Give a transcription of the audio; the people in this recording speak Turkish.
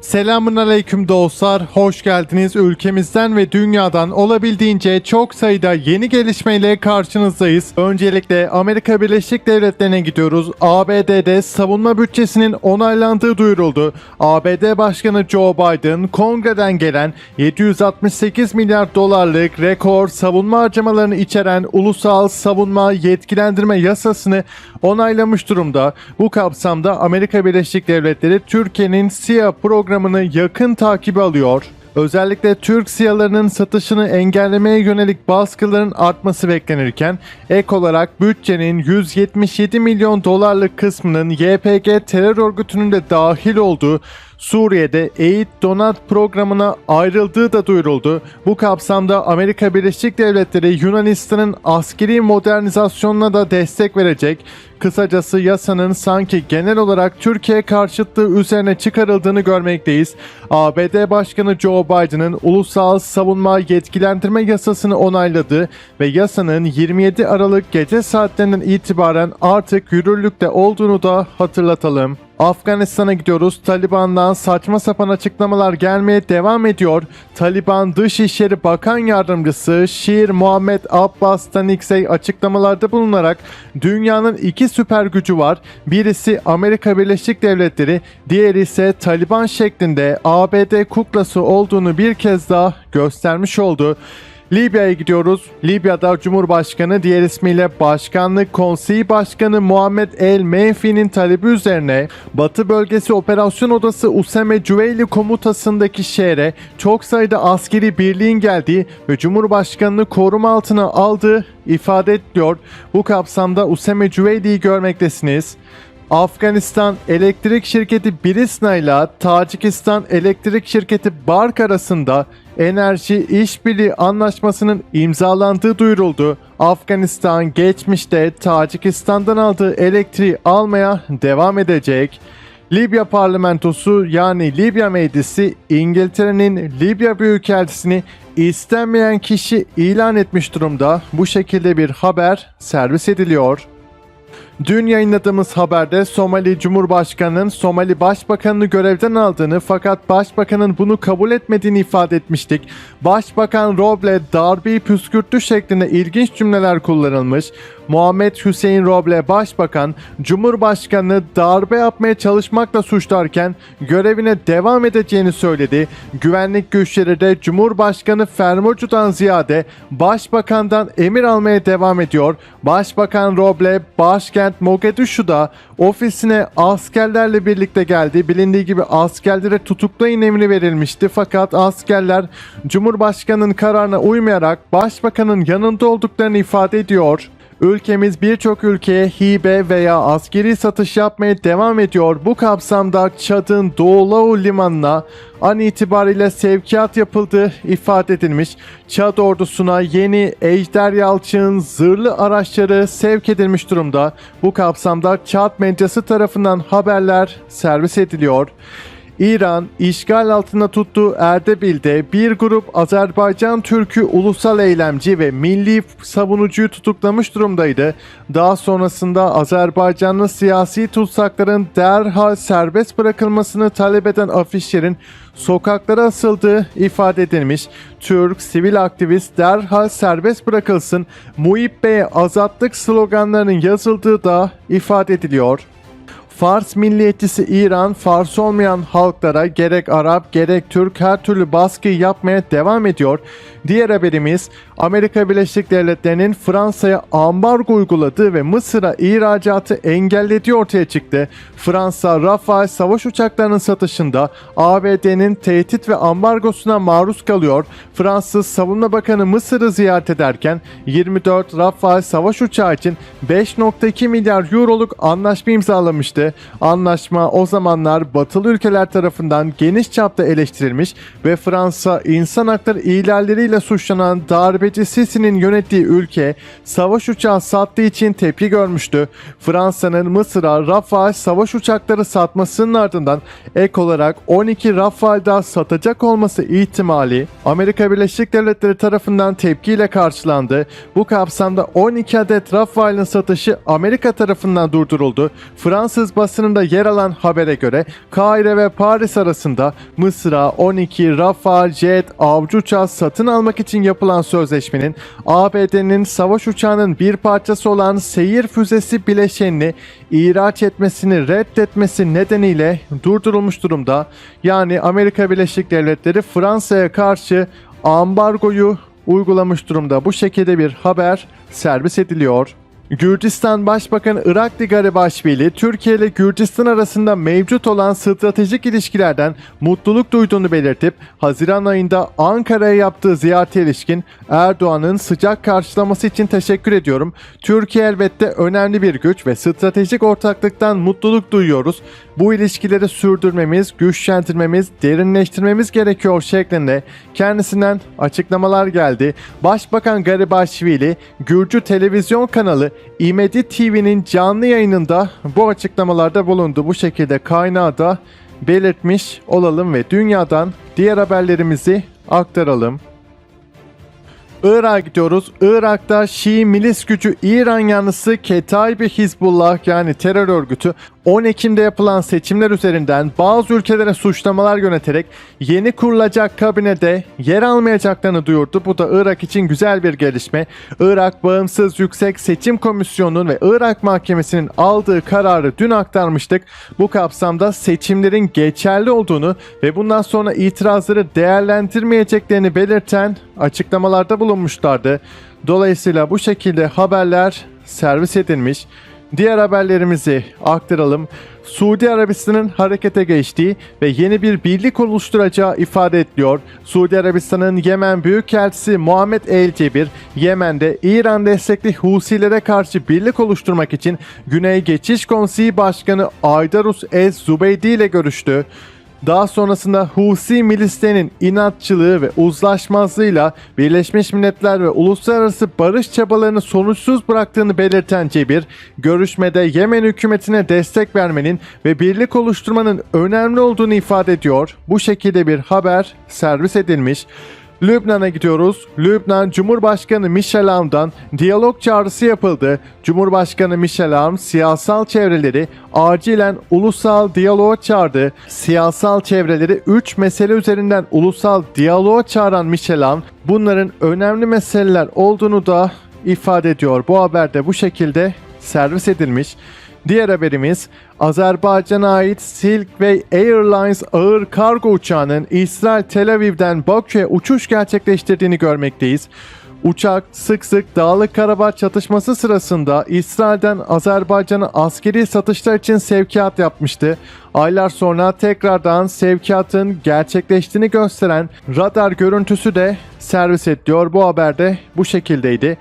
Selamun aleyküm dostlar, hoş geldiniz. Ülkemizden ve dünyadan olabildiğince çok sayıda yeni gelişmeyle karşınızdayız. Öncelikle Amerika Birleşik Devletleri'ne gidiyoruz. ABD'de savunma bütçesinin onaylandığı duyuruldu. ABD Başkanı Joe Biden, kongreden gelen 768 milyar dolarlık rekor savunma harcamalarını içeren ulusal savunma yetkilendirme yasasını onaylamış durumda. Bu kapsamda Amerika Birleşik Devletleri Türkiye'nin SİA programını yakın takibi alıyor. Özellikle Türk siyalarının satışını engellemeye yönelik baskıların artması beklenirken ek olarak bütçenin 177 milyon dolarlık kısmının YPG terör örgütünün de dahil olduğu Suriye'de Eğit Donat programına ayrıldığı da duyuruldu. Bu kapsamda Amerika Birleşik Devletleri Yunanistan'ın askeri modernizasyonuna da destek verecek. Kısacası yasanın sanki genel olarak Türkiye karşıtlığı üzerine çıkarıldığını görmekteyiz. ABD Başkanı Joe Biden'ın ulusal savunma yetkilendirme yasasını onayladı ve yasanın 27 Aralık gece saatlerinden itibaren artık yürürlükte olduğunu da hatırlatalım. Afganistan'a gidiyoruz. Taliban'dan saçma sapan açıklamalar gelmeye devam ediyor. Taliban Dışişleri Bakan Yardımcısı Şir Muhammed Abbas Taniksey açıklamalarda bulunarak dünyanın iki süper gücü var. Birisi Amerika Birleşik Devletleri, diğeri ise Taliban şeklinde ABD kuklası olduğunu bir kez daha göstermiş oldu. Libya'ya gidiyoruz. Libya'da Cumhurbaşkanı diğer ismiyle Başkanlık Konseyi Başkanı Muhammed El Menfi'nin talebi üzerine Batı Bölgesi Operasyon Odası Usame Cüveyli komutasındaki şehre çok sayıda askeri birliğin geldiği ve Cumhurbaşkanını koruma altına aldığı ifade ediliyor. Bu kapsamda Usame Cüveyli'yi görmektesiniz. Afganistan elektrik şirketi Birisna ile Tacikistan elektrik şirketi Bark arasında enerji işbirliği anlaşmasının imzalandığı duyuruldu. Afganistan geçmişte Tacikistan'dan aldığı elektriği almaya devam edecek. Libya parlamentosu yani Libya meclisi İngiltere'nin Libya Büyükelçisini istenmeyen kişi ilan etmiş durumda. Bu şekilde bir haber servis ediliyor. Dün yayınladığımız haberde Somali Cumhurbaşkanı'nın Somali Başbakanını görevden aldığını fakat Başbakanın bunu kabul etmediğini ifade etmiştik. Başbakan Roble darbeyi püskürttü şeklinde ilginç cümleler kullanılmış. Muhammed Hüseyin Roble Başbakan, Cumhurbaşkanı darbe yapmaya çalışmakla suçlarken görevine devam edeceğini söyledi. Güvenlik güçleri de Cumhurbaşkanı Fermocu'dan ziyade Başbakan'dan emir almaya devam ediyor. Başbakan Roble başkent Mogadishu'da ofisine askerlerle birlikte geldi. Bilindiği gibi askerlere tutuklayın emri verilmişti fakat askerler Cumhurbaşkanı'nın kararına uymayarak Başbakan'ın yanında olduklarını ifade ediyor. Ülkemiz birçok ülkeye hibe veya askeri satış yapmaya devam ediyor. Bu kapsamda Çad'ın Doğu Lao limanına an itibariyle sevkiyat yapıldığı ifade edilmiş. Çad ordusuna yeni Ejder Yalçın zırhlı araçları sevk edilmiş durumda. Bu kapsamda Çad medyası tarafından haberler servis ediliyor. İran işgal altında tuttuğu Erdebil'de bir grup Azerbaycan Türk'ü ulusal eylemci ve milli savunucuyu tutuklamış durumdaydı. Daha sonrasında Azerbaycanlı siyasi tutsakların derhal serbest bırakılmasını talep eden afişlerin sokaklara asıldığı ifade edilmiş. Türk sivil aktivist derhal serbest bırakılsın, Muhip Bey'e azatlık sloganlarının yazıldığı da ifade ediliyor. Fars milliyetçisi İran, Fars olmayan halklara gerek Arap gerek Türk her türlü baskı yapmaya devam ediyor. Diğer haberimiz Amerika Birleşik Devletleri'nin Fransa'ya ambargo uyguladığı ve Mısır'a ihracatı engellediği ortaya çıktı. Fransa, Rafale savaş uçaklarının satışında ABD'nin tehdit ve ambargosuna maruz kalıyor. Fransız Savunma Bakanı Mısır'ı ziyaret ederken 24 Rafale savaş uçağı için 5.2 milyar euroluk anlaşma imzalamıştı. Anlaşma o zamanlar batılı ülkeler tarafından geniş çapta eleştirilmiş ve Fransa insan hakları ihlalleriyle suçlanan darbeci Sisi'nin yönettiği ülke savaş uçağı sattığı için tepki görmüştü. Fransa'nın Mısır'a Rafale savaş uçakları satmasının ardından ek olarak 12 Rafale daha satacak olması ihtimali Amerika Birleşik Devletleri tarafından tepkiyle karşılandı. Bu kapsamda 12 adet Rafale'ın satışı Amerika tarafından durduruldu. Fransız Fransız basınında yer alan habere göre Kahire ve Paris arasında Mısır'a 12 Rafale jet avcı uçağı satın almak için yapılan sözleşmenin ABD'nin savaş uçağının bir parçası olan seyir füzesi bileşenini ihraç etmesini reddetmesi nedeniyle durdurulmuş durumda. Yani Amerika Birleşik Devletleri Fransa'ya karşı ambargoyu uygulamış durumda. Bu şekilde bir haber servis ediliyor. Gürcistan Başbakanı Irakli Garibaşvili, Türkiye ile Gürcistan arasında mevcut olan stratejik ilişkilerden mutluluk duyduğunu belirtip, Haziran ayında Ankara'ya yaptığı ziyarete ilişkin Erdoğan'ın sıcak karşılaması için teşekkür ediyorum. Türkiye elbette önemli bir güç ve stratejik ortaklıktan mutluluk duyuyoruz. Bu ilişkileri sürdürmemiz, güçlendirmemiz, derinleştirmemiz gerekiyor şeklinde kendisinden açıklamalar geldi. Başbakan Garibaşvili, Gürcü televizyon kanalı İmedi TV'nin canlı yayınında bu açıklamalarda bulundu. Bu şekilde kaynağı da belirtmiş olalım ve dünyadan diğer haberlerimizi aktaralım. Irak'a gidiyoruz. Irak'ta Şii milis gücü İran yanlısı Ketaibi Hizbullah yani terör örgütü 10 Ekim'de yapılan seçimler üzerinden bazı ülkelere suçlamalar yöneterek yeni kurulacak kabinede yer almayacaklarını duyurdu. Bu da Irak için güzel bir gelişme. Irak Bağımsız Yüksek Seçim Komisyonu'nun ve Irak Mahkemesi'nin aldığı kararı dün aktarmıştık. Bu kapsamda seçimlerin geçerli olduğunu ve bundan sonra itirazları değerlendirmeyeceklerini belirten açıklamalarda bulunmuşlardı. Dolayısıyla bu şekilde haberler servis edilmiş. Diğer haberlerimizi aktaralım. Suudi Arabistan'ın harekete geçtiği ve yeni bir birlik oluşturacağı ifade ediliyor. Suudi Arabistan'ın Yemen Büyükelçisi Muhammed El Cebir, Yemen'de İran destekli Husilere karşı birlik oluşturmak için Güney Geçiş Konseyi Başkanı Aydarus Ez Zubeydi ile görüştü. Daha sonrasında Husi milislerinin inatçılığı ve uzlaşmazlığıyla Birleşmiş Milletler ve uluslararası barış çabalarını sonuçsuz bıraktığını belirten Cebir, görüşmede Yemen hükümetine destek vermenin ve birlik oluşturmanın önemli olduğunu ifade ediyor. Bu şekilde bir haber servis edilmiş. Lübnan'a gidiyoruz. Lübnan Cumhurbaşkanı Michel Aoun'dan diyalog çağrısı yapıldı. Cumhurbaşkanı Michel Aoun siyasal çevreleri acilen ulusal diyaloğa çağırdı. Siyasal çevreleri 3 mesele üzerinden ulusal diyaloğa çağıran Michel Aoun bunların önemli meseleler olduğunu da ifade ediyor. Bu haberde bu şekilde servis edilmiş. Diğer haberimiz Azerbaycan'a ait Silkway Airlines ağır kargo uçağının İsrail Tel Aviv'den Bakü'ye uçuş gerçekleştirdiğini görmekteyiz. Uçak sık sık Dağlık Karabağ çatışması sırasında İsrail'den Azerbaycan'a askeri satışlar için sevkiyat yapmıştı. Aylar sonra tekrardan sevkiyatın gerçekleştiğini gösteren radar görüntüsü de servis ediliyor. Bu haberde bu şekildeydi.